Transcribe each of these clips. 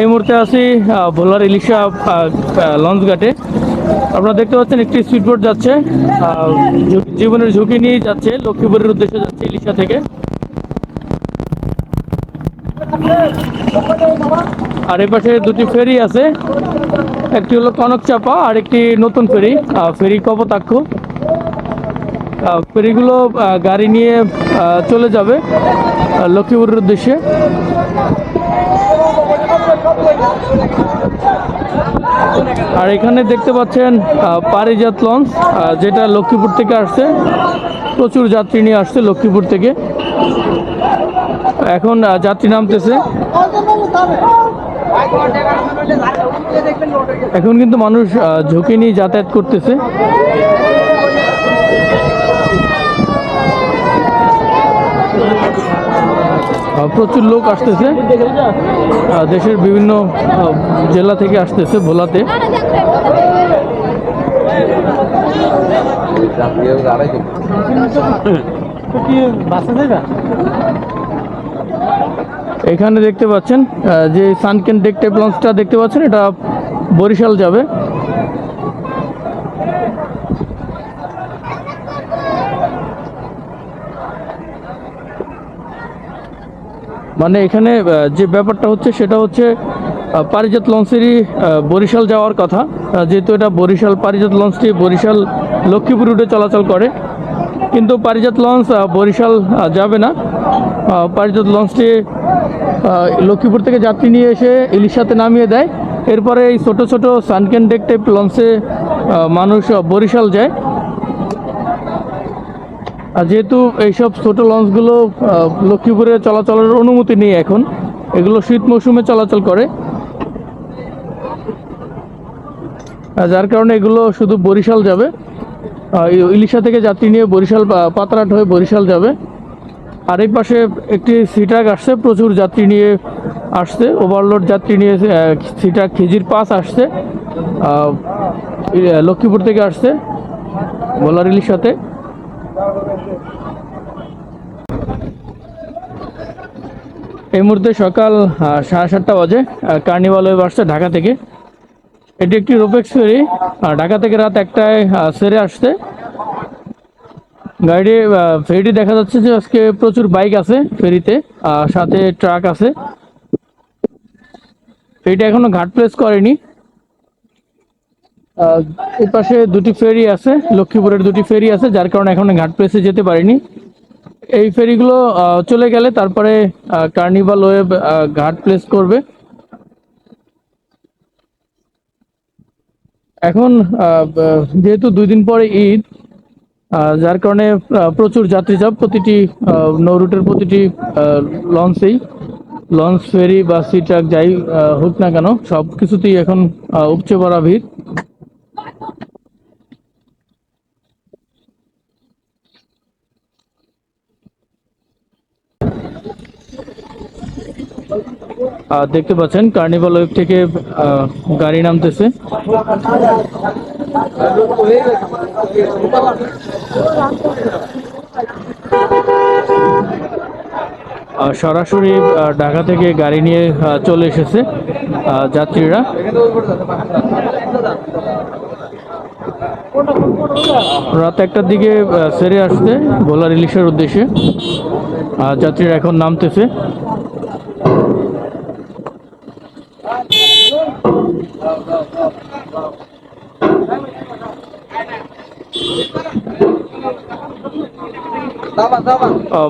এই মুহূর্তে আছি ভোলার ইলিশা লঞ্চ ঘাটে। আপনারা দেখতে পাচ্ছেন একটি স্পিডবোট যাচ্ছে। জীবনের ঝুঁকি নিয়ে যাচ্ছে, লক্ষ্মীপুরের উদ্দেশ্যে যাচ্ছে ইলিশা থেকে। আর এই পাশে দুটি ফেরি আছে। একটি হলো কনক চাপা আর একটি নতুন ফেরি ফেরি কপোতাক্ষ। ফেরিগুলো গাড়ি নিয়ে চলে যাবে লক্ষ্মীপুরের উদ্দেশ্যে। আর এখানে দেখতে পাচ্ছেন পারিজাত লঞ্চ যেটা লক্ষ্মীপুর থেকে আসছে। প্রচুর যাত্রী নিয়ে আসছে লক্ষ্মীপুর থেকে। এখন যাত্রী নামতেছে। এখন কিন্তু মানুষ ঝুঁকি নিয়ে যাতায়াত করতেছে। প্রচুর লোক আসতেছে। দেশের বিভিন্ন জেলা থেকে আসতেছে ভোলাতে। এখানে দেখতে পাচ্ছেন যে সানকেন ডেক টাইপ লঞ্চটা দেখতে পাচ্ছেন, এটা বরিশাল যাবে। মানে এখানে যে ব্যাপারটা হচ্ছে সেটা হচ্ছে পারিজাত লঞ্চেরই বরিশাল যাওয়ার কথা। যেহেতু এটা বরিশাল, পারিজাত লঞ্চটি বরিশাল, লক্ষ্মীপুর রুটে চলাচল করে। কিন্তু পারিজাত লঞ্চ বরিশাল যাবে না। পারিজাত লঞ্চটি লক্ষ্মীপুর থেকে যাত্রী নিয়ে এসে ইলিশাতে নামিয়ে দেয়। এরপরে এই ছোটো ছোটো সানকেন ডেক টাইপ লঞ্চে মানুষ বরিশাল যায়। যেহেতু এইসব ছোট লঞ্চগুলো লক্ষ্মীপুরে চলাচলের অনুমতি নেই এখন, এগুলো শীত মৌসুমে চলাচল করে। যার কারণে এগুলো শুধু বরিশাল যাবে। ইলিশা থেকে যাত্রী নিয়ে বরিশাল পাতরাট হয়ে বরিশাল যাবে। আর এই পাশে একটি সিটাক আসছে, প্রচুর যাত্রী নিয়ে আসছে। ওভারলোড যাত্রী নিয়ে সিটাক খিজির পাস আসছে। লক্ষ্মীপুর থেকে আসছে ভোলার ইলিশাতে এই মুহূর্তে সকাল সাড়ে সাতটা বাজে কার্নিভাল ওয়েব আসছে ঢাকা থেকে। এটি একটি রোপেক্স ফেরি ঢাকা থেকে রাত একটায় সেরে আসছে। গাড়ি ফেরিটি দেখা যাচ্ছে যে আজকে প্রচুর বাইক আছে ফেরিতে সাথে ট্রাক আছে। ফেরিটা এখনও ঘাট প্লেস করেনি। আহ, এই পাশে দুটি ফেরি আছে লক্ষ্মীপুরের দুটি ফেরি আছে যার কারণে এখনও ঘাট প্লেসে যেতে পারিনি। এই ফেরিগুলো চলে গেলে তারপরে কার্নিভাল ওয়েব ঘাট প্লেস করবে। এখন যেহেতু দুই দিন পরে ঈদ যার কারণে প্রচুর যাত্রী চাপ প্রতিটি আহ, নৌ রুটের প্রতিটি লঞ্চেই লঞ্চ ফেরি বা সি ট্রাক যাই হোক না কেন সব কিছুতেই এখন উপচে পড়া ভিড়। দেখতে পাচ্ছেন কার্নিভাল ওয়েব থেকে গাড়ি নামতেছে। সরাসরি ঢাকা থেকে গাড়ি নিয়ে চলে এসেছে যাত্রীরা। রাত একটার দিকে সেরে আসছে ভোলার ইলিশের উদ্দেশ্যে। যাত্রীরা এখন নামতেছে।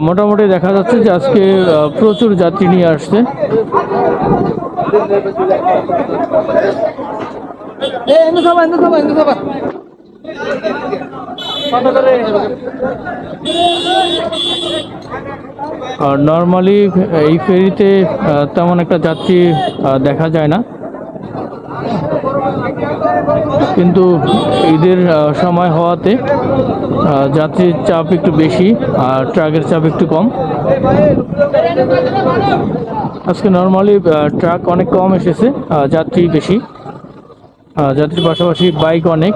মোটামুটি দেখা যাচ্ছে যে আজকে প্রচুর যাত্রী নিয়ে আসছে। আর নর্মালি এই ফেরিতে তেমন একটা যাত্রী দেখা যায় না। কিন্তু ঈদের সময় হওয়াতে যাত্রীর চাপ একটু বেশি আর ট্রাকের চাপ একটু কম। আজকে নর্মালি ট্রাক অনেক কম এসেছে যাত্রী বেশি। যাত্রীর পাশাপাশি বাইক অনেক।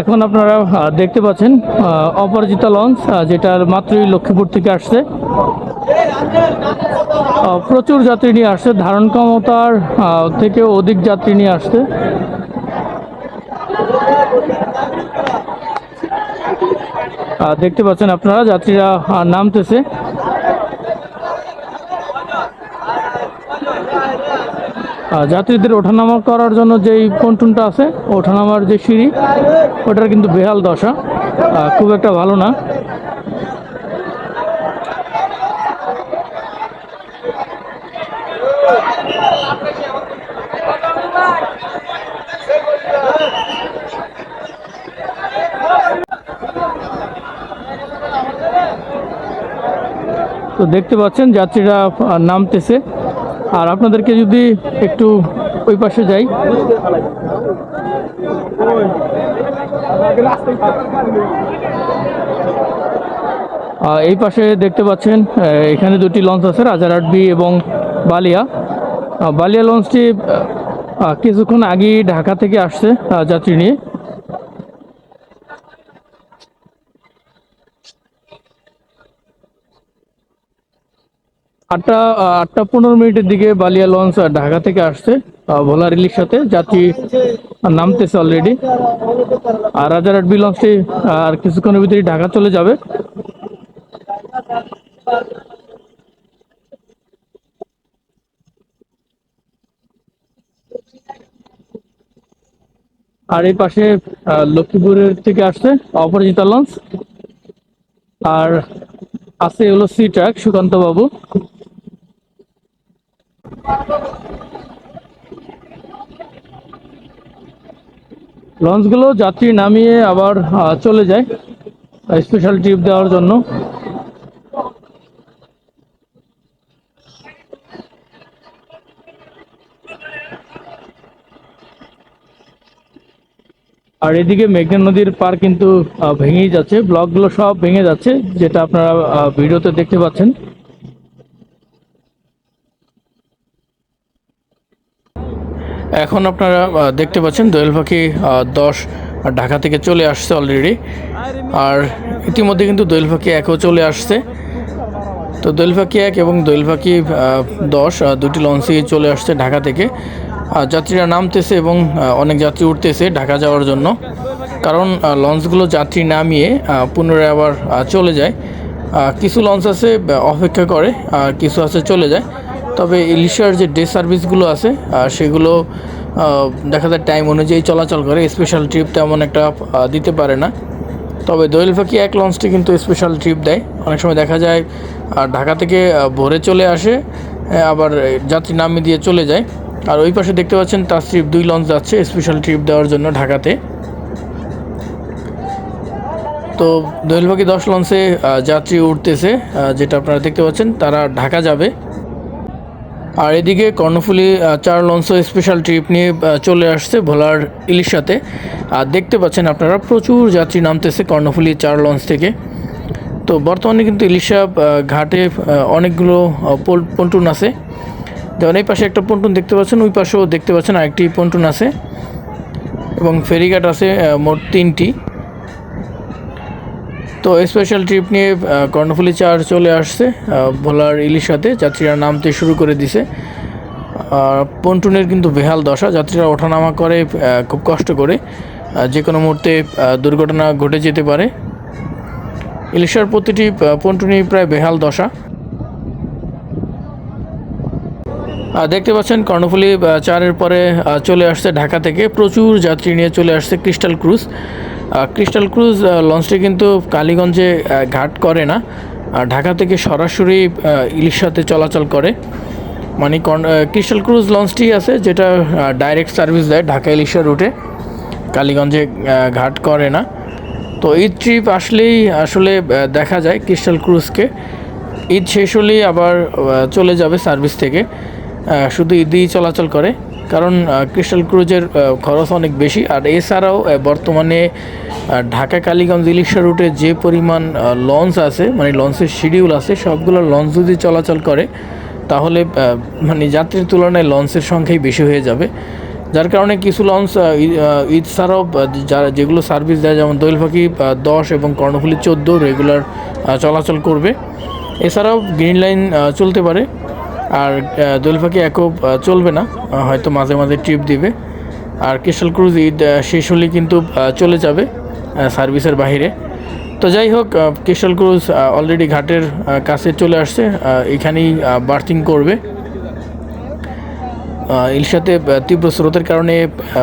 এখন আপনারা দেখতে পাচ্ছেন অপরাজিতা লঞ্চ যেটার মাত্রই লক্ষ্মীপুর থেকে আসছে। প্রচুর যাত্রী নিয়ে আসছে, ধারণ ক্ষমতার থেকে অধিক যাত্রী নিয়ে আসছে। দেখতে পাচ্ছেন আপনারা, যাত্রীরা নামতেছে। যাত্রীদের ওঠানামা করার জন্য যেই পন্টুনটা আছে, ওঠানামার যে সিঁড়ি, ওটার কিন্তু বেহাল দশা। খুব একটা ভালো না। তো দেখতে পাচ্ছেন, যাত্রীরা নামতেছে। আর আপনাদেরকে যদি একটু ওই পাশে যাই। এই পাশে দেখতে পাচ্ছেন এখানে দুটি লঞ্চ আছে রাজারহাট বি এবং বালিয়া। বালিয়া লঞ্চটি কিছুক্ষণ আগেই ঢাকা থেকে আসছে যাত্রী নিয়ে। আটটা আটটা পনেরো মিনিটের দিকে বালিয়া লঞ্চ ঢাকা থেকে আসছে ভোলা রিলির সাথে। যাত্রী নামতেছে অলরেডি আর রাজারহাট বি লঞ্চটি আর কিছুক্ষণের ভিতরেই ঢাকা চলে যাবে। আর এই পাশে লক্ষ্মীপুরের থেকে আসছে অপরাজিতা লঞ্চ। আর আছে হলো সি ট্রাক, সুকান্ত বাবু। লঞ্চগুলো যাত্রী নামিয়ে আবার চলে যায় স্পেশাল ট্রিপ দেওয়ার জন্য। আর এদিকে মেঘনা নদীর পার কিন্তু ভেঙেই যাচ্ছে, ব্লকগুলো সব ভেঙে যাচ্ছে, যেটা আপনারা ভিডিওতে দেখতে পাচ্ছেন। এখন আপনারা দেখতে পাচ্ছেন দোয়েল পাখি দশ ঢাকা থেকে চলে আসছে অলরেডি আর ইতিমধ্যে কিন্তু দোয়েল পাখি একও চলে আসছে। তো দোয়েল পাখি এক এবং দোয়েল পাখি দশ দুটি লঞ্চই চলে আসছে ঢাকা থেকে। আর যাত্রীরা নামতেছে এবং অনেক যাত্রী উঠতেছে ঢাকা যাওয়ার জন্য। কারণ লঞ্চগুলো যাত্রী নামিয়ে পুনরায় আবার চলে যায়। কিছু লঞ্চ আছে অপেক্ষা করে, আর কিছু আছে চলে যায়। তবে ইলিশার যে ডে সার্ভিসগুলো আছে সেগুলো দেখা যায় টাইম অনুযায়ী চলাচল করে। স্পেশাল ট্রিপ তেমন একটা দিতে পারে না। তবে দোয়েল পাখি এক লঞ্চটি কিন্তু স্পেশাল ট্রিপ দেয়। অনেক সময় দেখা যায় ঢাকা থেকে ভোরে চলে আসে আবার যাত্রী নামিয়ে দিয়ে চলে যায়। আর ওই পাশে দেখতে পাচ্ছেন তার ট্রিপ দুই লঞ্চ যাচ্ছে স্পেশাল ট্রিপ দেওয়ার জন্য ঢাকাতে। তো দোয়েল পাখি দশ লঞ্চে যাত্রী উঠতেছে যেটা আপনারা দেখতে পাচ্ছেন, তারা ঢাকা যাবে। আর এদিকে কর্ণফুলি চার লঞ্চ স্পেশাল ট্রিপ নিয়ে চলে আসছে ভোলার ইলিশাতে। আর দেখতে পাচ্ছেন আপনারা, প্রচুর যাত্রী নামতেছে কর্ণফুলি চার লঞ্চ থেকে। তো বর্তমানে কিন্তু ইলিশা ঘাটে অনেকগুলো পন্টুন আছে। যেমন এই পাশে একটা পন্টুন দেখতে পাচ্ছেন, ওই পাশেও দেখতে পাচ্ছেন আরেকটি পন্টুন আছে। এবং ফেরিঘাট আছে মোট তিনটি। তো স্পেশাল ট্রিপ নিয়ে কর্ণফুলি চার চলে আসছে ভোলার ইলিশাতে যাত্রীরা নামতে শুরু করে দিছে। আর পন্টুনের কিন্তু বেহাল দশা। যাত্রীরা ওঠানামা করে খুব কষ্ট করে। যে কোনো মুহূর্তে দুর্ঘটনা ঘটে যেতে পারে। ইলিশার প্রতিটি পন্টুনি প্রায় বেহাল দশা। দেখতে পাচ্ছেন, কর্ণফুলি চারের পরে চলে আসছে ঢাকা থেকে। প্রচুর যাত্রী নিয়ে চলে আসছে ক্রিস্টাল ক্রুজ ক্রিস্টাল ক্রুজ লঞ্চটি কিন্তু কালীগঞ্জে ঘাট করে না। ঢাকা থেকে সরাসরি ইলিশাতে চলাচল করে। মানে ক্রিস্টাল ক্রুজ লঞ্চটি আছে, যেটা ডাইরেক্ট সার্ভিস দেয় ঢাকা ইলিশা রুটে কালীগঞ্জে ঘাট করে না। তো ঈদ ট্রিপ আসলেই আসলে দেখা যায় ক্রিস্টাল ক্রুজকে ঈদ শেষ হলেই আবার চলে যাবে সার্ভিস থেকে। শুধু ঈদেই চলাচল করে। কারণ ক্রিস্টাল ক্রুজের খরচ অনেক বেশি। আর এছাড়াও বর্তমানে ঢাকা কালীগঞ্জ ইলিশা রুটে যে পরিমাণ লঞ্চ আছে মানে লঞ্চের শিডিউল আছে, সবগুলো লঞ্চ যদি চলাচল করে, তাহলে মানে যাত্রীর তুলনায় লঞ্চের সংখ্যাই বেশি হয়ে যাবে। যার কারণে কিছু লঞ্চ ঈদ ছাড়াও যারা যেগুলো সার্ভিস দেয়, যেমন পাখি দশ এবং কর্ণফুলি চোদ্দ রেগুলার চলাচল করবে। এছাড়াও গ্রিন লাইন চলতে পারে। আর পাখি একও চলবে না হয়তো মাঝে মাঝে ট্রিপ দিবে। আর ক্রিস্টাল ক্রুজ ঈদ শেষ হলে কিন্তু চলে যাবে সার্ভিসের বাইরে তো যাই হোক ক্রিস্টাল ক্রুজ অলরেডি ঘাটের কাছে চলে আসছে এখানেই বার্থিং করবে। ইলশাতে তীব্র স্রোতের কারণে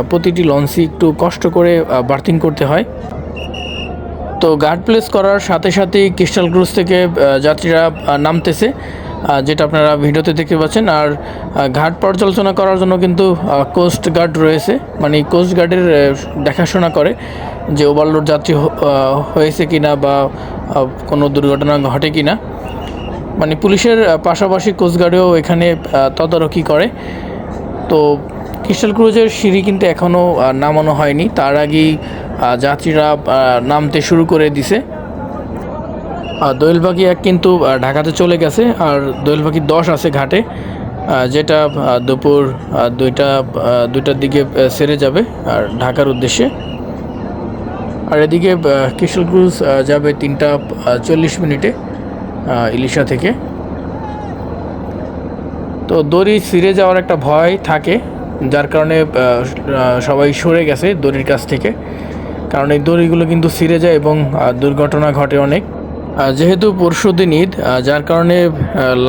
প্রতিটি লঞ্চই একটু কষ্ট করে বার্থিং করতে হয়। তো গার্ড প্লেস করার সাথে সাথেই ক্রিস্টাল ক্রুজ থেকে যাত্রীরা নামতেছে। যেটা আপনারা ভিডিওতে দেখতে পাচ্ছেন, আর ঘাট পর্যালোচনা করার জন্য কিন্তু কোস্ট গার্ড রয়েছে। মানে কোস্ট গার্ডের দেখাশোনা করে যে ওভারলোড যাত্রী হয়েছে কিনা বা কোনো দুর্ঘটনা ঘটে কিনা। মানে পুলিশের পাশাপাশি কোস্টগার্ডেও এখানে তদারকি করে। তো ক্রিস্টাল ক্রুজের সিঁড়ি কিন্তু এখনও নামানো হয়নি। তার আগেই যাত্রীরা নামতে শুরু করে দিছে। দোয়েল পাখি এক কিন্তু ঢাকাতে চলে গেছে, আর দোয়েল পাখি দশ আছে ঘাটে যেটা দুপুর দুইটা দুইটার দিকে সেরে যাবে, আর ঢাকার উদ্দেশ্যে। আর এদিকে কিশোর ক্রুজ যাবে তিনটা চল্লিশ মিনিটে ইলিশা থেকে। তো দড়ি ছিঁড়ে যাওয়ার একটা ভয় থাকে, যার কারণে সবাই সরে গেছে দড়ির কাছ থেকে। কারণ এই দড়িগুলো কিন্তু ছিঁড়ে যায় এবং দুর্ঘটনা ঘটে অনেক। যেহেতু পরশু দিন ঈদ যার কারণে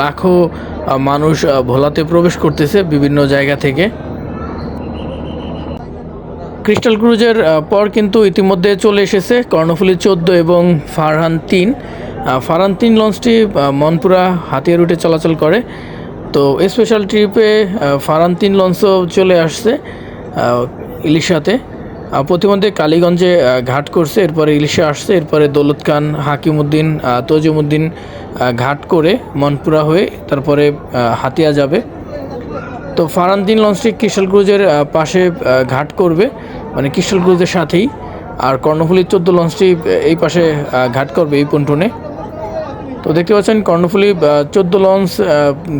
লাখো মানুষ ভোলাতে প্রবেশ করতেছে বিভিন্ন জায়গা থেকে। ক্রিস্টাল ক্রুজের পর কিন্তু ইতিমধ্যে চলে এসেছে কর্ণফুলি চোদ্দ এবং ফারহান তিন। ফারহান তিন লঞ্চটি মনপুরা হাতিয়া রুটে চলাচল করে। তো স্পেশাল ট্রিপে ফারহান তিন লঞ্চও চলে আসছে ইলিশাতে। প্রতিমধ্যে কালীগঞ্জে ঘাট করছে, এরপরে ইলিশা আসছে, এরপরে দৌলত খান হাকিমুদ্দিন তজিমুদ্দিন ঘাট করে মনপুরা হয়ে তারপরে হাতিয়া যাবে। তো ফারান্দিন লঞ্চটি ক্রুজের পাশে ঘাট করবে মানে ক্রুজের সাথেই। আর কর্ণফুলির চোদ্দ লঞ্চটি এই পাশে ঘাট করবে, এই পন্টনে। তো দেখতে পাচ্ছেন, কর্ণফুলি চোদ্দ লঞ্চ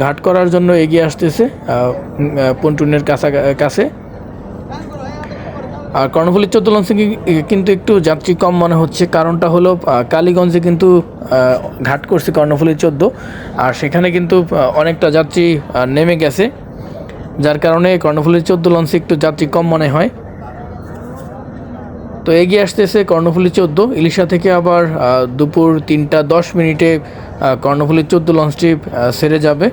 ঘাট করার জন্য এগিয়ে আসতেছে পন্টুনের কাছে। আর কর্ণফুলির চোদ্দ লঞ্চে কিন্তু একটু যাত্রী কম মনে হচ্ছে। কারণটা হলো কালীগঞ্জে কিন্তু ঘাট করছে কর্ণফুলির চোদ্দ। আর সেখানে কিন্তু অনেকটা যাত্রী নেমে গেছে। যার কারণে কর্ণফুলির চোদ্দ লঞ্চে একটু যাত্রী কম মনে হয়। তো এগিয়ে আসতেছে কর্ণফুলি চোদ্দ। ইলিশা থেকে আবার দুপুর তিনটা দশ মিনিটে কর্ণফুলি চোদ্দ লঞ্চটি সেরে যাবে।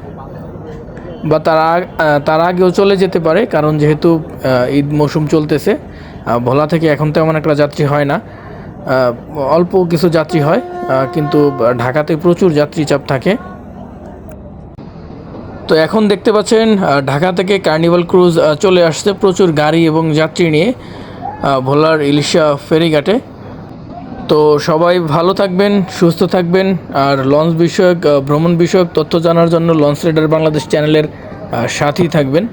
বা তার তার আগেও চলে যেতে পারে, কারণ যেহেতু ঈদ মৌসুম চলতেছে। ভোলা থেকে এখন তেমন একটা যাত্রী হয় না। অল্প কিছু যাত্রী হয় কিন্তু ঢাকাতে প্রচুর যাত্রী চাপ থাকে। তো এখন দেখতে পাচ্ছেন ঢাকা থেকে কার্নিভাল ক্রুজ চলে আসছে প্রচুর গাড়ি এবং যাত্রী নিয়ে ভোলার ইলিশা ফেরিঘাটে। তো সবাই ভালো থাকবেন, সুস্থ থাকবেন, আর লঞ্চ বিষয়ক ভ্রমণ বিষয়ক তথ্য জানার জন্য লঞ্চ রাইডার বাংলাদেশ চ্যানেলের সাথেই থাকবেন।